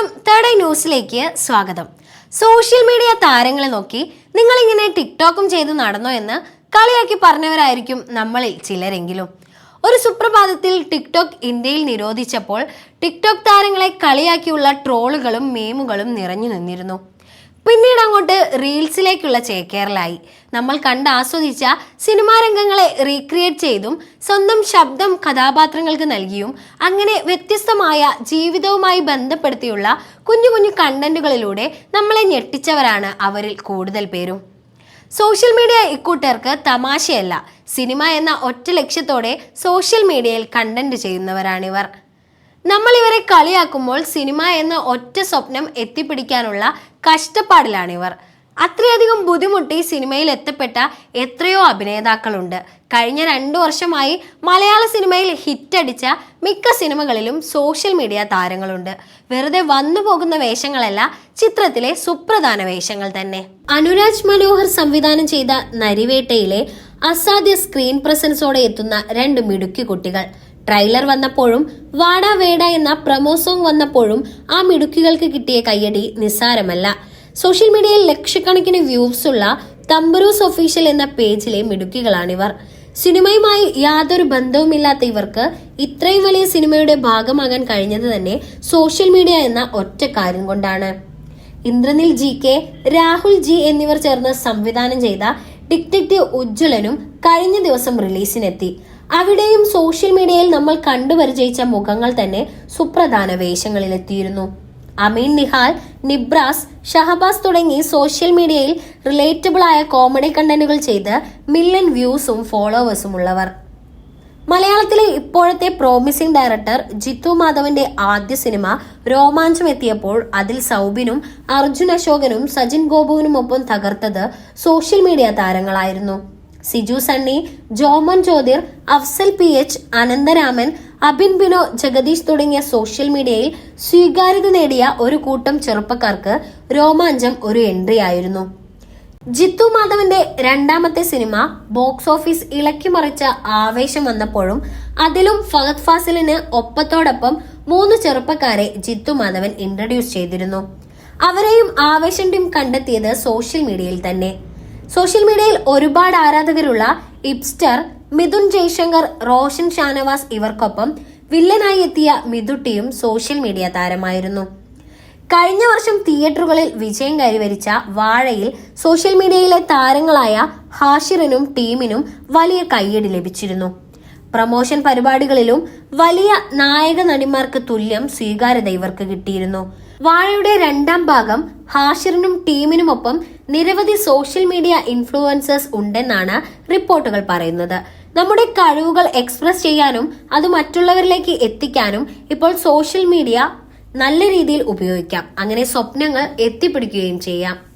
നമസ്കാരം. Third eye ന്യൂസിലേക്ക് സ്വാഗതം. സോഷ്യൽ മീഡിയ താരങ്ങളെ നോക്കി നിങ്ങൾ ഇങ്ങനെ ടിക്ടോക്കും ചെയ്തു നടന്നോ എന്ന് കളിയാക്കി പറഞ്ഞവരായിരിക്കും നമ്മളിൽ ചിലരെങ്കിലും. ഒരു സുപ്രഭാതത്തിൽ ടിക്ടോക്ക് ഇന്ത്യയിൽ നിരോധിച്ചപ്പോൾ ടിക്ടോക്ക് താരങ്ങളെ കളിയാക്കിയുള്ള ട്രോളുകളും മീമുകളും നിറഞ്ഞു നിന്നിരുന്നു. പിന്നീട് അങ്ങോട്ട് റീൽസിലേക്കുള്ള ചേക്കേറലായി. നമ്മൾ കണ്ട് ആസ്വദിച്ച സിനിമാ രംഗങ്ങളെ റീക്രിയേറ്റ് ചെയ്തും സ്വന്തം ശബ്ദം കഥാപാത്രങ്ങൾക്ക് നൽകിയും അങ്ങനെ വ്യത്യസ്തമായ ജീവിതവുമായി ബന്ധപ്പെടുത്തിയുള്ള കുഞ്ഞു കുഞ്ഞു കണ്ടന്റുകളിലൂടെ നമ്മളെ ഞെട്ടിച്ചവരാണ് അവരിൽ കൂടുതൽ പേരും. സോഷ്യൽ മീഡിയ ഇക്കൂട്ടർക്ക് തമാശയല്ല സിനിമ എന്ന ഒറ്റ ലക്ഷ്യത്തോടെ സോഷ്യൽ മീഡിയയിൽ കണ്ടന്റ് ചെയ്യുന്നവരാണിവർ. നമ്മൾ ഇവരെ കളിയാക്കുമ്പോൾ സിനിമ എന്ന ഒറ്റ സ്വപ്നം എത്തിപ്പിടിക്കാനുള്ള കഷ്ടപ്പാടിലാണിവർ അത്രയധികം ബുദ്ധിമുട്ടി സിനിമയിൽ എത്തപ്പെട്ട എത്രയോ അഭിനേതാക്കളുണ്ട്. കഴിഞ്ഞ രണ്ടു വർഷമായി മലയാള സിനിമയിൽ ഹിറ്റടിച്ച മിക്ക സിനിമകളിലും സോഷ്യൽ മീഡിയ താരങ്ങളുണ്ട്. വെറുതെ വന്നു പോകുന്ന വേഷങ്ങളല്ല ചിത്രത്തിലെ സുപ്രധാന വേഷങ്ങൾ തന്നെ. അനുരാജ് മനോഹർ സംവിധാനം ചെയ്ത നരിവേട്ടയിലെ അസാധ്യ സ്ക്രീൻ പ്രസൻസോടെ എത്തുന്ന രണ്ട് മിടുക്കി കുട്ടികൾ. ട്രെയിലർ വന്നപ്പോഴും വാടാ വേട എന്ന പ്രമോ സോങ് വന്നപ്പോഴും ആ മിടുക്കുകൾക്ക് കിട്ടിയ കയ്യടി നിസ്സാരമല്ല. സോഷ്യൽ മീഡിയയിൽ ലക്ഷക്കണക്കിന് വ്യൂസ് ഉള്ള തമ്പറൂസ് ഒഫീഷ്യൽ എന്ന പേജിലെ മിടുക്കികളാണിവർ. സിനിമയുമായി യാതൊരു ബന്ധവുമില്ലാത്ത ഇവർക്ക് ഇത്രയും വലിയ സിനിമയുടെ ഭാഗമാകാൻ കഴിഞ്ഞത് തന്നെ സോഷ്യൽ മീഡിയ എന്ന ഒറ്റ കാര്യം കൊണ്ടാണ്. Indranil G K Rahul G എന്നിവർ ചേർന്ന് സംവിധാനം ചെയ്ത ഡിറ്റക്റ്റീവ് ഉജ്ജ്വലനും കഴിഞ്ഞ ദിവസം റിലീസിനെത്തി. അവിടെയും സോഷ്യൽ മീഡിയയിൽ നമ്മൾ കണ്ടുപരിചയിച്ച മുഖങ്ങൾ തന്നെ സുപ്രധാന വേഷങ്ങളിലെത്തിയിരുന്നു. അമീൻ നിഹാൽ നിബ്രാസ് ഷഹബാസ് തുടങ്ങി സോഷ്യൽ മീഡിയയിൽ റിലേറ്റബിൾ ആയ കോമഡി കണ്ടന്റുകൾ ചെയ്ത് മില്യൺ വ്യൂസും ഫോളോവേഴ്സും ഉള്ളവർ. മലയാളത്തിലെ ഇപ്പോഴത്തെ പ്രോമിസിംഗ് ഡയറക്ടർ ജിത്തു മാധവന്റെ ആദ്യ സിനിമ രോമാഞ്ചം എത്തിയപ്പോൾ അതിൽ സൗബിനും അർജുൻ അശോകനും സജിൻ ഗോപുവിനുമൊപ്പം തകർത്തത് സോഷ്യൽ മീഡിയ താരങ്ങളായിരുന്നു. സിജു സണ്ണി ജോമൻ ജ്യോതിർ അഫ്സൽ പി എച്ച് അനന്തരാമൻ അബിൻ ബിനോ ജഗദീഷ് തുടങ്ങിയ സോഷ്യൽ മീഡിയയിൽ സ്വീകാര്യത നേടിയ ഒരു കൂട്ടം ചെറുപ്പക്കാർക്ക് രോമാഞ്ചം ഒരു എൻട്രി ആയിരുന്നു. ജിത്തു മാധവന്റെ രണ്ടാമത്തെ സിനിമ ബോക്സ് ഓഫീസ് ഇളക്കിമറിച്ച ആവേശം വന്നപ്പോഴും അതിലും ഫഹദ് ഫാസിലിന് ഒപ്പത്തോടൊപ്പം മൂന്ന് ചെറുപ്പക്കാരെ ജിത്തു മാധവൻ ഇൻട്രൊഡ്യൂസ് ചെയ്തിരുന്നു. അവരെയും ആവേശം ടീം കണ്ടെത്തിയത് സോഷ്യൽ മീഡിയയിൽ തന്നെ. സോഷ്യൽ മീഡിയയിൽ ഒരുപാട് ആരാധകരുള്ള ഇപ്സ്റ്റർ മിഥുൻ ജയ്ശങ്കർ റോഷൻ ഷാനവാസ് ഇവർക്കൊപ്പം വില്ലനായി എത്തിയ മിഥുട്ടിയും സോഷ്യൽ മീഡിയ താരമായിരുന്നു. കഴിഞ്ഞ വർഷം തിയേറ്ററുകളിൽ വിജയം കൈവരിച്ച വാഴയിൽ സോഷ്യൽ മീഡിയയിലെ താരങ്ങളായ ഹാഷിറിനും ടീമിനും വലിയ കയ്യടി ലഭിച്ചിരുന്നു. പ്രമോഷൻ പരിപാടികളിലും വലിയ നായക നടിമാർക്ക് തുല്യം സ്വീകാര്യത ഇവർക്ക് കിട്ടിയിരുന്നു. വാഴയുടെ രണ്ടാം ഭാഗം ഹാഷിറിനും ടീമിനുമൊപ്പം നിരവധി സോഷ്യൽ മീഡിയ ഇൻഫ്ലുവൻസേഴ്സ് ഉണ്ടെന്നാണ് റിപ്പോർട്ടുകൾ പറയുന്നത്. നമ്മുടെ കഴിവുകൾ എക്സ്പ്രസ് ചെയ്യാനും അത് മറ്റുള്ളവരിലേക്ക് എത്തിക്കാനും ഇപ്പോൾ സോഷ്യൽ മീഡിയ നല്ല രീതിയിൽ ഉപയോഗിക്കാം. അങ്ങനെ സ്വപ്നങ്ങൾ എത്തിപ്പിടിക്കുകയും ചെയ്യാം.